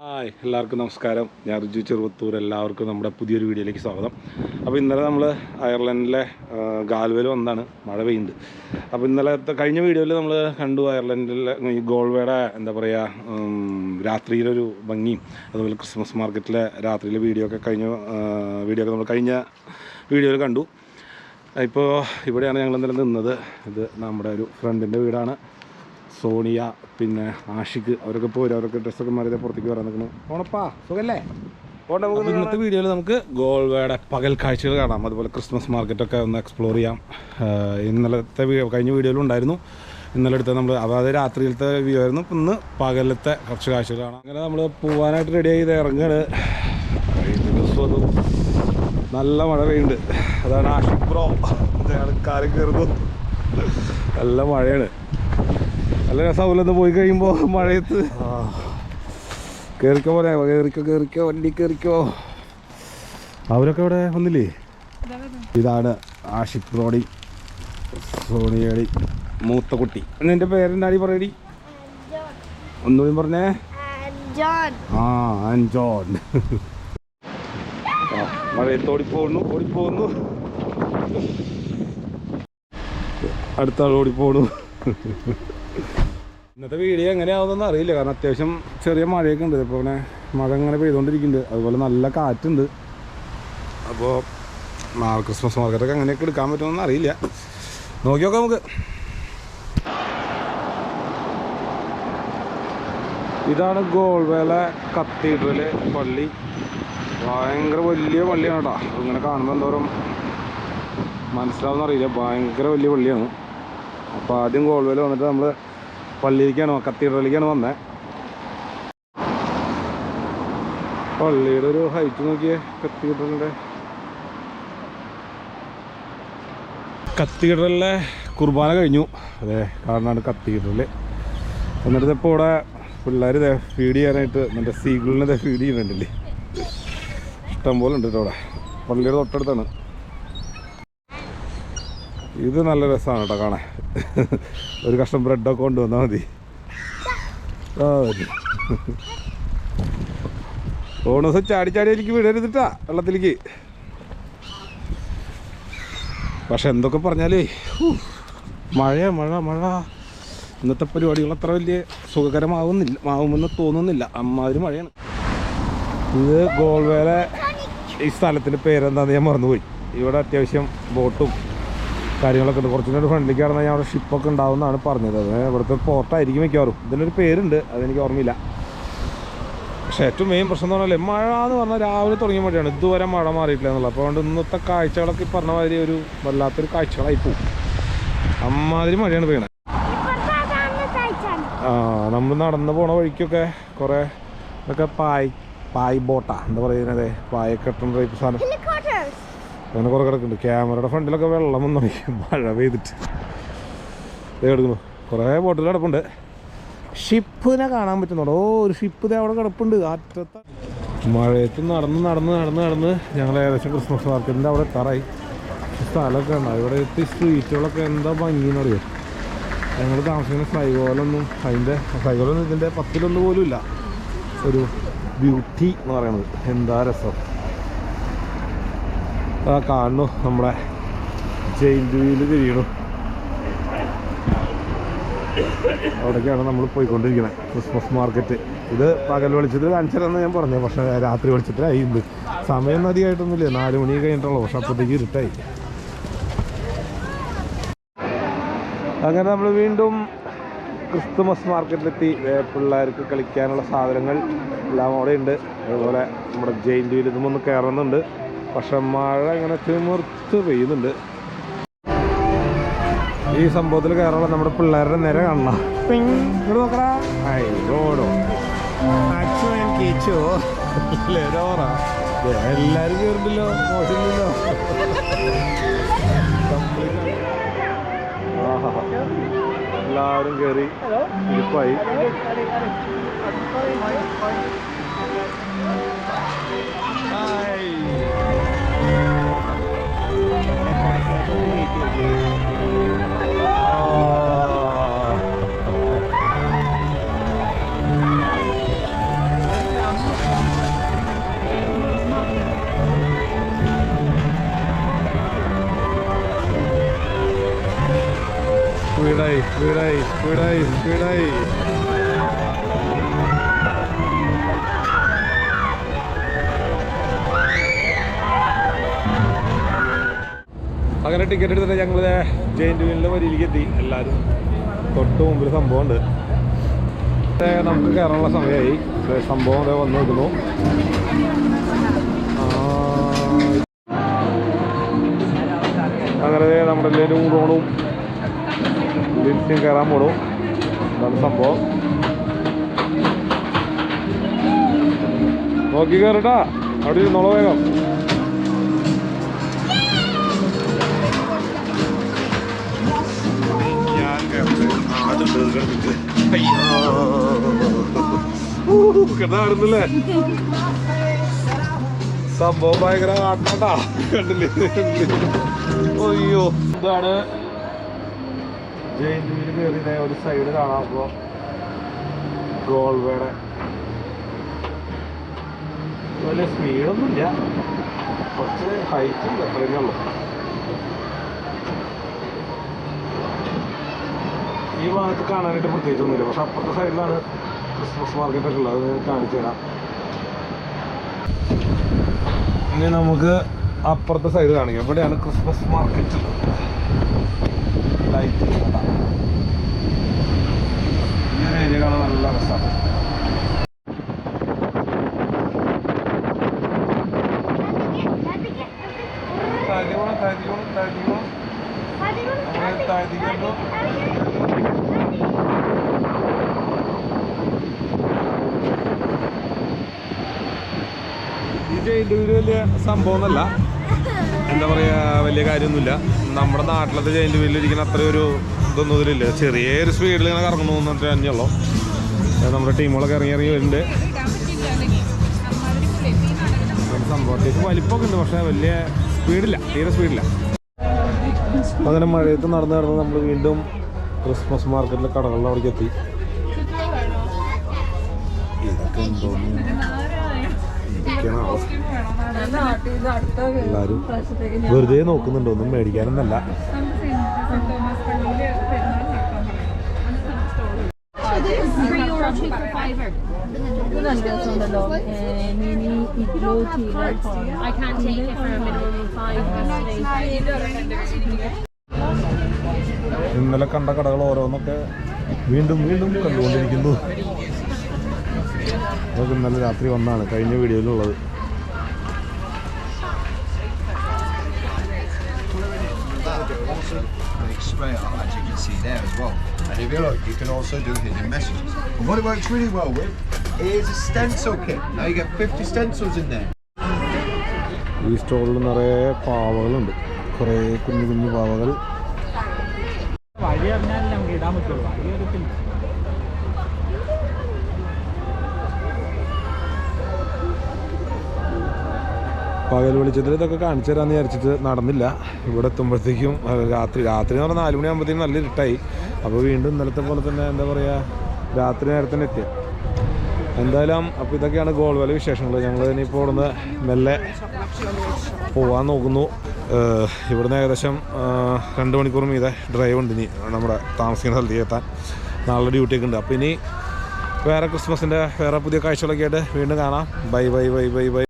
Hi എല്ലാവർക്കും നമസ്കാരം. ഞാൻ റിജു ചെറുവത്തൂർ. എല്ലാവർക്കും നമ്മുടെ പുതിയൊരു വീഡിയോയിലേക്ക് സ്വാഗതം. അപ്പോൾ ഇന്നലെ നമ്മൾ അയർലൻഡിലെ ആ, വന്നാണ് മഴ പെയ്യുന്നത് അപ്പോൾ ഇന്നലത്തെ കഴിഞ്ഞ വീഡിയോയിൽ നമ്മൾ കണ്ടു അയർലൻഡിലെ ഈ ഗോൾവേയുടെ എന്താ പറയുക രാത്രിയിലൊരു ഭംഗിയും അതുപോലെ ക്രിസ്മസ് മാർക്കറ്റിലെ രാത്രിയിലെ വീഡിയോ ഒക്കെ കഴിഞ്ഞ വീഡിയോ ഒക്കെ നമ്മൾ കഴിഞ്ഞ വീഡിയോയിൽ കണ്ടു. ഇപ്പോൾ ഇവിടെയാണ് ഞങ്ങൾ ഇന്നലെ നിന്നത്. ഇത് നമ്മുടെ ഒരു ഫ്രണ്ടിന്റെ വീടാണ്. സോണിയ പിന്നെ ആഷിഖ് അവരൊക്കെ പോരും അവരൊക്കെ ഡ്രസ്സൊക്കെ മാറിയത് പുറത്തേക്ക് വരാൻ നിൽക്കുന്നു. ഓണപ്പാ സുഖല്ലേ? നമുക്ക് ഇന്നത്തെ വീഡിയോയിൽ നമുക്ക് ഗോൾവയുടെ പകൽ കാഴ്ചകൾ കാണാം. അതുപോലെ ക്രിസ്മസ് മാർക്കറ്റൊക്കെ ഒന്ന് എക്സ്പ്ലോർ ചെയ്യാം. ഇന്നലത്തെ കഴിഞ്ഞ വീഡിയോയിൽ ഉണ്ടായിരുന്നു. ഇന്നലെ എടുത്ത നമ്മൾ അതായത് രാത്രിയിലത്തെ വ്യൂ ആയിരുന്നു. ഇന്ന് പകലത്തെ കുറച്ച് കാഴ്ചകൾ കാണാം. അങ്ങനെ നമ്മൾ പോകാനായിട്ട് റെഡി ചെയ്ത് ഇറങ്ങുകയാണ് നല്ല മഴ പെയ്യുന്നുണ്ട്. അതാണ് ആഷിഖ് ബ്രോ കാലം കയറുന്നു നല്ല മഴയാണ്. നല്ല രസമാവില്ലെന്ന് പോയി കഴിയുമ്പോൾ മഴയത്ത്. കയറിക്കോ പോലെ കയറിക്കോ കയറിക്കോ വണ്ടി കയറിക്കോ അവരൊക്കെ ഇവിടെ വന്നില്ലേ? ഇതാണ് ആഷിഖ് ബ്രോഡി സോണിയടി മൂത്ത കുട്ടി. നിന്റെ പേരെന്താടി പറയടി? ഒന്നുകൂടി പറഞ്ഞേ. ആ അൻജോൺ ആ, മഴയത്ത് ഓടിപ്പോകുന്നു. ഓടിപ്പോന്നു അടുത്ത ആൾ ഓടിപ്പോണു. ഇന്നത്തെ വീഡിയോ എങ്ങനെയാവുന്നതെന്ന് അറിയില്ല. കാരണം അത്യാവശ്യം ചെറിയ മഴയൊക്കെ ഉണ്ട്. ഇപ്പോൾ ഇങ്ങനെ മഴ ഇങ്ങനെ പെയ്തുകൊണ്ടിരിക്കുന്നുണ്ട് അതുപോലെ നല്ല കാറ്റുണ്ട്. അപ്പോൾ ക്രിസ്മസ് മാർക്കറ്റൊക്കെ എങ്ങനെയൊക്കെ എടുക്കാൻ പറ്റുമെന്ന് അറിയില്ല. നോക്കി നോക്കാം നമുക്ക്. ഇതാണ് ഗോൾവേല കത്തീഡ്രൽ പള്ളി. ഭയങ്കര വലിയ പള്ളിയാണ് കേട്ടോ ഇങ്ങനെ കാണുമ്പോൾ എന്തോരം മനസ്സിലാവുന്നറിയില്ല. ഭയങ്കര വലിയ പള്ളിയാണ്. അപ്പോൾ ആദ്യം ഗോൾവേൽ വന്നിട്ട് നമ്മൾ പള്ളിയിലേക്കാണ് കത്തീഡ്രലിലേക്കാണ് വന്നത് പള്ളിയുടെ ഒരു ഹൈറ്റ് നോക്കിയേ കത്തീഡ്രലിന്റെ കത്തീഡ്രലിലെ കുർബാന കഴിഞ്ഞു. അതെ കാണാണ് കത്തീഡ്രൽ. എന്നിട്ട് ഇപ്പോൾ ഇവിടെ പിള്ളേർ ഫീഡ് ചെയ്യാനായിട്ട് മറ്റേ സീഗിളിനെ ഫീഡ് ചെയ്യുന്നുണ്ടല്ലേ. ഇഷ്ടം പോലെ ഉണ്ട് അവിടെ പള്ളിയുടെ തൊട്ടടുത്താണ്. ഇത് നല്ല രസമാണ് കേട്ടോ കാണാൻ. ഒരു കഷ്ണം ബ്രെഡൊക്കെ കൊണ്ടുവന്നാൽ മതി. മതി ഓണസ് ചാടി ചാടി എനിക്ക് വിടരുതിട്ടാ വെള്ളത്തിലേക്ക്. പക്ഷെ എന്തൊക്കെ പറഞ്ഞാലേ മഴ മഴ മഴ. ഇന്നത്തെ പരിപാടികൾ അത്ര വലിയ സുഖകരമാവുന്നില്ല ആവുമെന്ന് തോന്നുന്നില്ല. അമ്മാതിരി മഴയാണ്. ഇത് ഗോൾവേല ഈ സ്ഥലത്തിന്റെ പേരെന്താന്ന് ഞാൻ മറന്നുപോയി. ഇവിടെ അത്യാവശ്യം ബോട്ടും കാര്യങ്ങളൊക്കെ ഉണ്ട്. കുറച്ചും കൂടി ഫ്രണ്ടിലേക്ക് കടന്നാൽ ഞാൻ അവിടെ ഷിപ്പൊക്കെ ഉണ്ടാവുമെന്നാണ് പറഞ്ഞത്. അത് ഇവിടുത്തെ പോർട്ടായിരിക്കും മിക്കവാറും. ഇതിനൊരു പേരുണ്ട്. അതെനിക്ക് ഓർമ്മയില്ല. പക്ഷേ ഏറ്റവും മെയിൻ പ്രശ്നം എന്ന് പറഞ്ഞാൽ മഴ എന്ന് പറഞ്ഞാൽ രാവിലെ തുടങ്ങിയ മഴയാണ്. ഇതുവരെ മഴ മാറിയിട്ടില്ല എന്നുള്ളത്. അപ്പോൾ അതുകൊണ്ട് ഇന്നത്തെ കാഴ്ചകളൊക്കെ ഈ പറഞ്ഞ മാതിരി ഒരു വല്ലാത്തൊരു കാഴ്ചകളായി പോകും അമ്മാതിരി മഴയാണ് പെയ്യണത്. ആ നമ്മൾ നടന്നു പോണ വഴിക്കൊക്കെ കുറേ ഇതൊക്കെ പായ് പായ് ബോട്ടാ എന്താ പറയുന്നത് പായക്കെട്ടൻ ടൈപ്പ് സാധനം. അങ്ങനെ കുറേ കിടക്കുന്നുണ്ട്. ക്യാമറയുടെ ഫ്രണ്ടിലൊക്കെ വെള്ളം വന്നു മഴ പെയ്തിട്ട്. ദേ കിടക്കുന്നു. കുറേ ബോട്ടിൽ കിടപ്പുണ്ട്. ഷിപ്പിനെ കാണാൻ പറ്റുന്നുണ്ടോ. ഓ ഒരു ഷിപ്പ് ദേ അവിടെ കിടപ്പുണ്ട്. അറ്റത്ത മഴയത്ത് നടന്ന് നടന്ന് നടന്ന് നടന്ന് ഞങ്ങൾ ഏകദേശം ക്രിസ്മസ് മാർക്കറ്റിന്റെ അവിടെ എത്താറായി. സ്ഥലമൊക്കെ ഉണ്ട് ഇവിടെ എത്തി സ്ട്രീറ്റുകളൊക്കെ എന്താ ഭംഗിന്ന് അറിയോ? ഞങ്ങൾ താമസിക്കുന്ന ഫ്ലൈവോലൊന്നും അതിന്റെ ഫ്ലൈവോലൊന്നും ഇതിന്റെ പത്തിലൊന്നും പോലും ഇല്ല. ഒരു ബ്യൂട്ടി എന്ന് പറയുന്നത്. എന്താ രസം? ആ കാണുന്നു. നമ്മുടെ ജെയിന്റ് വീൽ തിരിയണു അവിടേക്കാണ് നമ്മൾ പോയിക്കൊണ്ടിരിക്കുന്നത് ക്രിസ്മസ് മാർക്കറ്റ്. ഇത് പകൽ വെളിച്ചത്തിൽ കാണിച്ചതെന്ന് ഞാൻ പറഞ്ഞു. പക്ഷേ രാത്രി വെളിച്ചത്തിലായി ഇന്ന് സമയം അധികമായിട്ടൊന്നുമില്ല. നാല് മണി കഴിഞ്ഞിട്ടുള്ളൂ. പക്ഷെ അപ്പോഴത്തേക്ക് ഇരുട്ടായി. അങ്ങനെ നമ്മൾ വീണ്ടും ക്രിസ്തുമസ് മാർക്കറ്റിലെത്തി പിള്ളേർക്ക് കളിക്കാനുള്ള സാധനങ്ങൾ എല്ലാം അവിടെ ഉണ്ട്. അതുപോലെ നമ്മുടെ ജയിൻ വീൽ ഒന്ന് കയറുന്നുണ്ട് പക്ഷെ മഴ ഇങ്ങനെ തിമിർത്ത് പെയ്യുന്നുണ്ട്. ഈ സംഭവത്തിൽ കയറാനുള്ള നമ്മുടെ പിള്ളേരുടെ നേരെ കാണണം. എല്ലാരും കയറുണ്ടല്ലോ മോശമില്ലല്ലോ. ആഹാ. എല്ലാവരും കയറി ഇരിപ്പായി. ഹായ് സ്പീഡായി സ്പീഡായി സ്പീഡായി അങ്ങനെ ടിക്കറ്റ് എടുത്തിട്ട് ഞങ്ങൾ ജയിന്റ് വീലിന്റെ വരിയിലേക്ക് എത്തി എല്ലാവരും തൊട്ട് മുമ്പിൽ സംഭവമുണ്ട്. നമുക്ക് കയറാനുള്ള സമയമായി. സംഭവം ദേ വന്നു നോക്കുന്നു അങ്ങനെ നമ്മുടെ എല്ലാവരും റോണും ലിഫ്റ്റും കയറാൻ പോടും അതാണ് സംഭവം. നോക്കി കയറട്ടാ. അവിടെ ഇരുന്നോളൂ വേഗം. കിടന്നില്ലേ സംഭവം ഭയങ്കര ആട്ടണ്ടാ കണ്ടില്ലേ? അയ്യോ. ഇതാണ് ജയിന്റ് വീൽ കയറി ഒരു സൈഡ് കാണാം. അപ്പോ ഗോൾവേടെ. വലിയ സ്പീഡൊന്നുമില്ല കുറച്ച് ഹൈറ്റ് ഉണ്ട് അത്രയൊക്കെ ഉള്ളൂ. ഈ ഭാഗത്ത് കാണാനായിട്ട് പ്രത്യേകിച്ചൊന്നുമില്ല പക്ഷെ അപ്പുറത്തെ സൈഡിലാണ് ക്രിസ്മസ് മാർക്കറ്റ് ഒക്കെ ഉള്ളത്. കാണിച്ചു തരാം. ഇനി നമുക്ക് അപ്പുറത്തെ സൈഡ് കാണിക്കാം. ഇവിടെയാണ് ക്രിസ്മസ് മാർക്കറ്റ് ലൈറ്റ് ഈ ഒരു കാണാൻ നല്ല രസമാണ് താഴ്ത്തിക്കോണം താഴ്ത്തിക്കോണം താഴ്ത്തിക്കോണം അങ്ങനെ വീൽ വലിയ സംഭവമൊന്നുമല്ല എന്താ പറയുക വലിയ കാര്യമൊന്നുമില്ല. നമ്മുടെ നാട്ടിലത്തെ ജയിന്റ് വീലിൽ ഇരിക്കുന്ന അത്ര ഒരു ഇതൊന്നും ഇതിലില്ല. ചെറിയൊരു സ്പീഡിൽ ഇങ്ങനെ കറങ്ങുന്നു എന്നിട്ട് അത് നമ്മുടെ ടീമുകളൊക്കെ ഇറങ്ങി ഇറങ്ങി വരുന്നുണ്ട്. സംഭവത്തേക്ക് വലിപ്പമൊക്കെ ഉണ്ട് പക്ഷേ വലിയ സ്പീഡില്ല തീരെ സ്പീഡില്ല അങ്ങനെ മഴയത്ത് നടന്നു നടന്ന് നമ്മൾ വീണ്ടും ക്രിസ്മസ് മാർക്കറ്റിലെ കടകളുടെ എത്തി. ഇതൊക്കെ എന്തോന്ന്? ഇരിക്കണാവോ? എല്ലാരും വെറുതെ നോക്കുന്നുണ്ടോ? ഒന്നും മേടിക്കാനൊന്നല്ല. ഇന്നലെ കണ്ട കടകൾ ഓരോന്നൊക്കെ വീണ്ടും വീണ്ടും കണ്ടുകൊണ്ടിരിക്കുന്നു. നമുക്ക് ഇന്നലെ രാത്രി വന്നാണ് കഴിഞ്ഞ വീഡിയോയിലുള്ളത്. ഈ സ്റ്റോളിൽ നിറയെ പാവകളുണ്ട്. കുറെ കുഞ്ഞു കുഞ്ഞു പാവകൾ. വഴി അറിഞ്ഞാലും നമുക്ക് ഇടാൻ പറ്റുള്ളൂ. വഴി അറിയത്തില്ല പകൽ വെളിച്ചത്തിൽ ഇതൊക്കെ കാണിച്ചു തരാമെന്ന് വിചാരിച്ചിട്ട് നടന്നില്ല. ഇവിടെ എത്തുമ്പോഴത്തേക്കും രാത്രി രാത്രി എന്ന് പറഞ്ഞാൽ നാല് മണിയാകുമ്പോഴത്തേക്കും നല്ല ഇരുട്ടായി. അപ്പോൾ വീണ്ടും ഇന്നലത്തെ പോലെ തന്നെ എന്താ പറയുക രാത്രി നേരത്തെ എത്തി. എത്തിയ എന്തായാലും അപ്പോൾ ഇതൊക്കെയാണ് ഗോൾവല വിശേഷങ്ങൾ ഞങ്ങൾ ഇനിയിപ്പോൾ ഇവിടുന്ന് മെല്ലെ പോകാൻ നോക്കുന്നു. ഇവിടുന്ന് ഏകദേശം രണ്ട് മണിക്കൂർ മീതെ ഡ്രൈവ് ഉണ്ട് ഇനി നമ്മുടെ താമസിക്കുന്ന സ്ഥലത്തേക്ക് എത്താൻ. നാളെ ഡ്യൂട്ടിയൊക്കെ ഉണ്ട്. അപ്പോൾ ഇനി വേറെ ക്രിസ്മസിന്റെ വേറെ പുതിയ കാഴ്ചകളൊക്കെ ആയിട്ട് വീണ്ടും കാണാം. Bye bye bye bye bye.